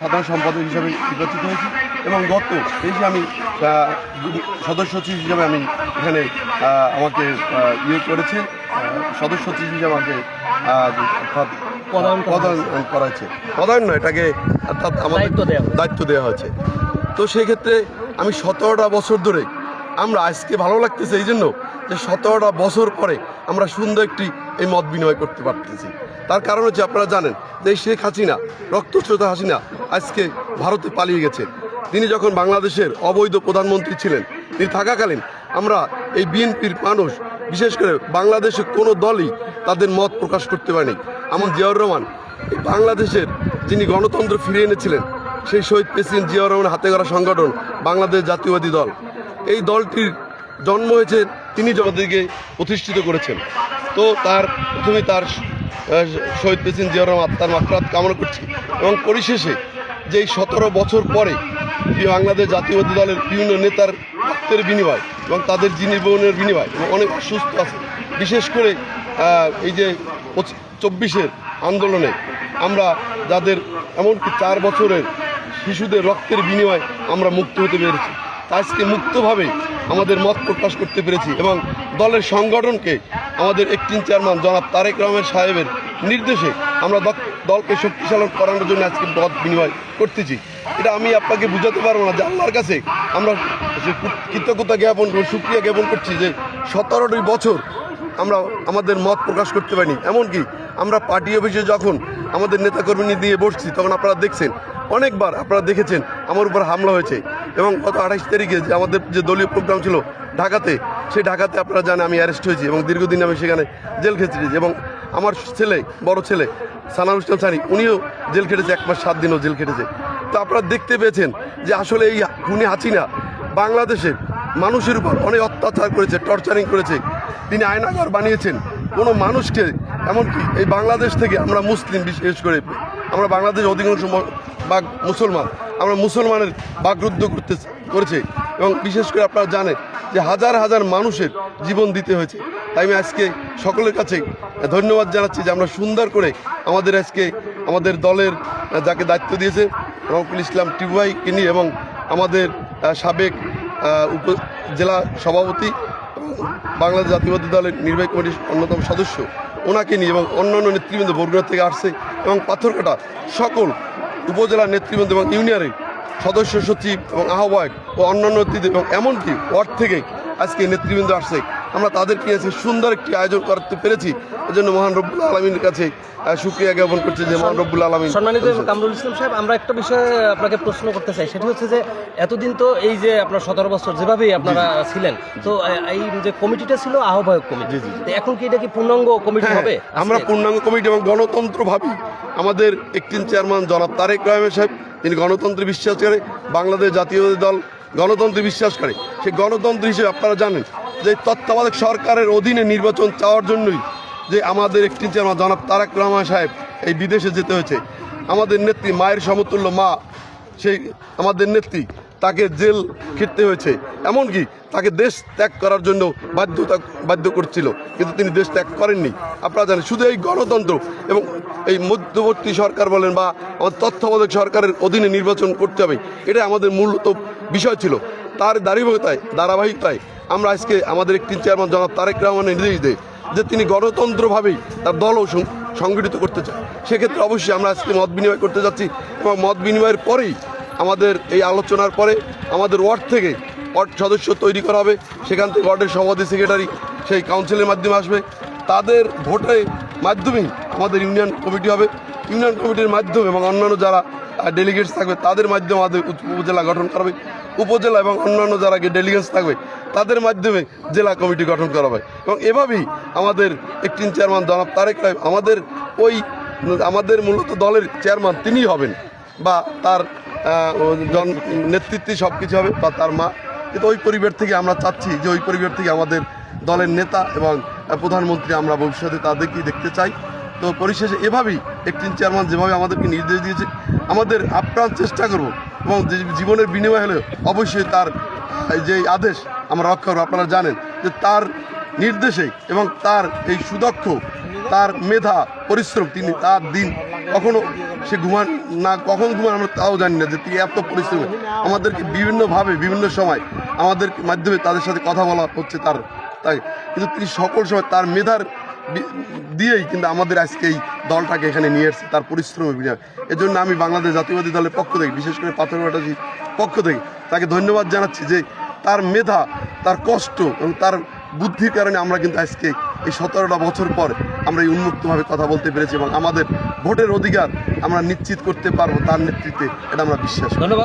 সাধারণ সম্পাদক হিসাবে নির্বাচিত হয়েছি এবং গত তেইশে আমি সদস্য সচিব হিসাবে আমি এখানে আমাকে ইয়ে করেছে। সদস্য সচিব হিসাবে আমাকে পদায়ন করা হয়েছে। পদায়ন নয় এটাকে অর্থাৎ আমাদের দায়িত্ব দেওয়া হয়েছে। তো সেই ক্ষেত্রে আমি সতেরোটা বছর ধরে আমরা আজকে ভালো লাগতেছে এই জন্য যে সতেরোটা বছর পরে আমরা সুন্দর একটি এই মত বিনিময় করতে পারতেছি। তার কারণ হচ্ছে আপনারা জানেন যে শেখ হাসিনা রক্তস্রোতা হাসিনা আজকে ভারতে পালিয়ে গেছে। তিনি যখন বাংলাদেশের অবৈধ প্রধানমন্ত্রী ছিলেন, তিনি থাকাকালীন আমরা এই বিএনপির মানুষ, বিশেষ করে বাংলাদেশের কোনো দলই তাদের মত প্রকাশ করতে পারেনি। আমার জিয়াউর রহমান বাংলাদেশের যিনি গণতন্ত্র ফিরিয়ে এনেছিলেন, সেই শহীদ প্রেসিডেন্ট জিয়াউর রহমান হাতে গড়া সংগঠন বাংলাদেশ জাতীয়বাদী দল। এই দলটির জন্ম হয়েছে তিনি জগদিকে প্রতিষ্ঠিত করেছেন। তো তার, প্রথমে তার শহীদ জিয়াউর রহমান তার মাত্রাত কামনা করছি এবং পরিশেষে যেই সতেরো বছর পরে বাংলাদেশ জাতীয়বাদী দলের বিভিন্ন নেতার রক্তের বিনিময় এবং তাদের জীবনের বিনিময় এবং অনেক অসুস্থ আছে। বিশেষ করে এই যে চব্বিশের আন্দোলনে আমরা যাদের এমনকি চার বছরের শিশুদের রক্তের বিনিময় আমরা মুক্ত হতে পেরেছি। আজকে মুক্তভাবে আমাদের মত প্রকাশ করতে পেরেছি এবং দলের সংগঠনকে আমাদের একটিন চেয়ারম্যান জনাব তারেক রহমান সাহেবের নির্দেশে আমরা দলকে শক্তিশালী করানোর জন্য আজকে মত বিনিময় করতেছি। এটা আমি আপনাকে বুঝাতে পারব না যে আল্লাহর কাছে আমরা কৃতজ্ঞতা জ্ঞাপন সুক্রিয়া জ্ঞাপন করছি যে সতেরোটি বছর আমরা আমাদের মত প্রকাশ করতে পারিনি। এমনকি আমরা পার্টি অফিসে যখন আমাদের নেতাকর্মী নিয়ে বসছি, তখন আপনারা দেখছেন, অনেকবার আপনারা দেখেছেন আমার উপর হামলা হয়েছে। এবং গত আঠাশ তারিখে যে আমাদের যে দলীয় প্রোগ্রাম ছিল ঢাকাতে, সেই ঢাকাতে আপনারা জানেন আমি অ্যারেস্ট হয়েছি এবং দীর্ঘদিন আমি সেখানে জেল খেটেছি এবং আমার ছেলে, বড় ছেলে সানার ইসলাম সানি, উনিও জেল খেটেছে, এক মাস সাত দিনও জেল খেটেছে। তো আপনারা দেখতে পেয়েছেন যে আসলে এই খুনি হাসিনা বাংলাদেশের মানুষের উপর অনেক অত্যাচার করেছে টর্চারিং করেছে। তিনি আয়নাঘর বানিয়েছেন। কোনো মানুষকে, এমনকি এই বাংলাদেশ থেকে আমরা মুসলিম বিশেষ করে আমরা বাংলাদেশ অধিকাংশ বাগ মুসলমান, আমরা মুসলমানের বাগরুদ্ধ করতে, করেছে। এবং বিশেষ করে আপনারা জানেন যে হাজার হাজার মানুষের জীবন দিতে হয়েছে। তাই আমি আজকে সকলের কাছে ধন্যবাদ জানাচ্ছি যে আমরা সুন্দর করে আমাদের আজকে আমাদের দলের যাকে দায়িত্ব দিয়েছে রহমতুল ইসলাম টিবুয়াইকে নিয়ে এবং আমাদের সাবেক উপ, জেলা সভাপতি বাংলাদেশ জাতীয়বাদী দলের নির্বাহী কমিটির অন্যতম সদস্য ওনাকে নিয়ে এবং অন্যান্য নেতৃবৃন্দ বরগুড়া থেকে আসছে এবং পাথরকাটা সকল উপজেলা নেতৃবৃন্দ এবং ইউনিয়নের সদস্য সচিব এবং আহ্বায়ক ও অন্যান্য নেতৃত্ব এবং এমনকি ওয়ার্ড থেকে আজকে নেতৃবৃন্দ আসছে। আমরা তাদেরকে আজকে সুন্দর একটি আয়োজন করতে পেরেছি। এজন্য মহান রব্বুল আলমীর কাছে আহ, শুক্রিয়া জ্ঞাপন করছে যে মহান রব্বুল আলমিন সম্মানিত কামরুল ইসলাম সাহেব আমরা একটা বিষয়ে আপনাকে প্রশ্ন করতে চাই। সেটি হচ্ছে যে এতদিন তো এই যে আপনার সতেরো বছর যেভাবেই আপনারা ছিলেন তো এই যে কমিটিটা ছিল আহ্বায়ক কমিটি এখন কি এটা কি পূর্ণাঙ্গ কমিটি হ্যাঁ, হবে? আমরা পূর্ণাঙ্গ কমিটি এবং গণতন্ত্র ভাবি। আমাদের একটিন চেয়ারম্যান জনাব তারেক রহমান সাহেব তিনি গণতন্ত্রে বিশ্বাস করে বাংলাদেশ জাতীয় দল গণতন্ত্রে বিশ্বাস করে। সেই গণতন্ত্র হিসেবে আপনারা জানেন যে তত্ত্বাবধায়ক সরকারের অধীনে নির্বাচন চাওয়ার জন্যই যে আমাদের একটিন চেয়ারম্যান জনাব তারাক রহমান সাহেব এই বিদেশে যেতে হয়েছে, আমাদের নেত্রী মায়ের সমতুল্য মা, সেই আমাদের নেত্রী তাকে জেল খেটতে হয়েছে, এমনকি তাকে দেশ ত্যাগ করার জন্য বাধ্যতা, বাধ্য করছিল, কিন্তু তিনি দেশ ত্যাগ করেননি। আপনারা জানেন, শুধু এই গণতন্ত্র এবং এই মধ্যবর্তী সরকার বলেন বা আমাদের তত্ত্বাবধায়ক সরকারের অধীনে নির্বাচন করতে হবে এটা আমাদের মূলত বিষয় ছিল। তার দাঁড়িবাহিকতায় ধারাবাহিকতায় আমরা আজকে আমাদের একটি চেয়ারম্যান জনাব তারেক রহমানের নির্দেশ দেয় যে তিনি গণতন্ত্রভাবেই তার দলও সংগঠিত করতে চায়। সেক্ষেত্রে অবশ্যই আমরা আজকে মত বিনিময় করতে যাচ্ছি এবং মত বিনিময়ের পরেই আমাদের এই আলোচনার পরে আমাদের ওয়ার্ড থেকে ওয়ার্ড সদস্য তৈরি করা হবে। সেখান থেকে ওয়ার্ডের সভাপতি সেক্রেটারি সেই কাউন্সিলের মাধ্যমে আসবে। তাদের ভোটের মাধ্যমেই আমাদের ইউনিয়ন কমিটি হবে। ইউনিয়ন কমিটির মাধ্যমে এবং অন্যান্য যারা ডেলিগেটস থাকবে, তাদের মাধ্যমে আমাদের উপ- উপজেলা গঠন করা হবে। উপজেলা এবং অন্যান্য যারা ডেলিগেটস থাকবে, তাদের মাধ্যমে জেলা কমিটি গঠন করা হবে। এবং এভাবেই আমাদের একটিন চেয়ারম্যান জনাব তারেক রায়, আমাদের ওই, আমাদের মূলত দলের চেয়ারম্যান তিনিই হবেন বা তার জন নেতৃত্বে সব কিছু হবে বা তার মা। কিন্তু ওই পরিবার থেকে আমরা চাচ্ছি যে ওই পরিবার থেকে আমাদের দলের নেতা এবং প্রধানমন্ত্রী আমরা ভবিষ্যতে তাদেরকেই দেখতে চাই। তো পরিশেষে এভাবেই একটিন চেয়ারম্যান যেভাবে আমাদেরকে নির্দেশ দিয়েছে, আমাদের আপ্রাণ চেষ্টা করব এবং জীবনের বিনিময় হলে অবশ্যই তার যে আদেশ আমরা রক্ষা করব, আপনারা জানেন যে তার নির্দেশে এবং তার এই সুদক্ষ, তার মেধা, পরিশ্রম তিনি তার দিন কখনো সে ঘুমান না, কখন ঘুমান আমরা তাও জানি না যে তিনি এত পরিশ্রম আমাদেরকে বিভিন্নভাবে, বিভিন্ন সময় আমাদের মাধ্যমে তাদের সাথে কথা বলা হচ্ছে তার, তাই। কিন্তু তিনি সকল সময় তার মেধার দিয়েই কিন্তু আমাদের আজকে এই দলটাকে এখানে নিয়ে এসেছে, তার পরিশ্রমের বিনিময়ে এজন্য আমি বাংলাদেশ জাতীয়বাদী দলের পক্ষ থেকে, বিশেষ করে পাথরঘাটাজির পক্ষ থেকে, তাকে ধন্যবাদ জানাচ্ছি যে তার মেধা, তার কষ্ট এবং তার বুদ্ধির কারণে আমরা কিন্তু আজকে এই সতেরোটা বছর পর আমরা এই উন্মুক্তভাবে কথা বলতে পেরেছি এবং আমাদের ভোটের অধিকার আমরা নিশ্চিত করতে পারব তার নেতৃত্বে, এটা আমরা বিশ্বাস ধন্যবাদ।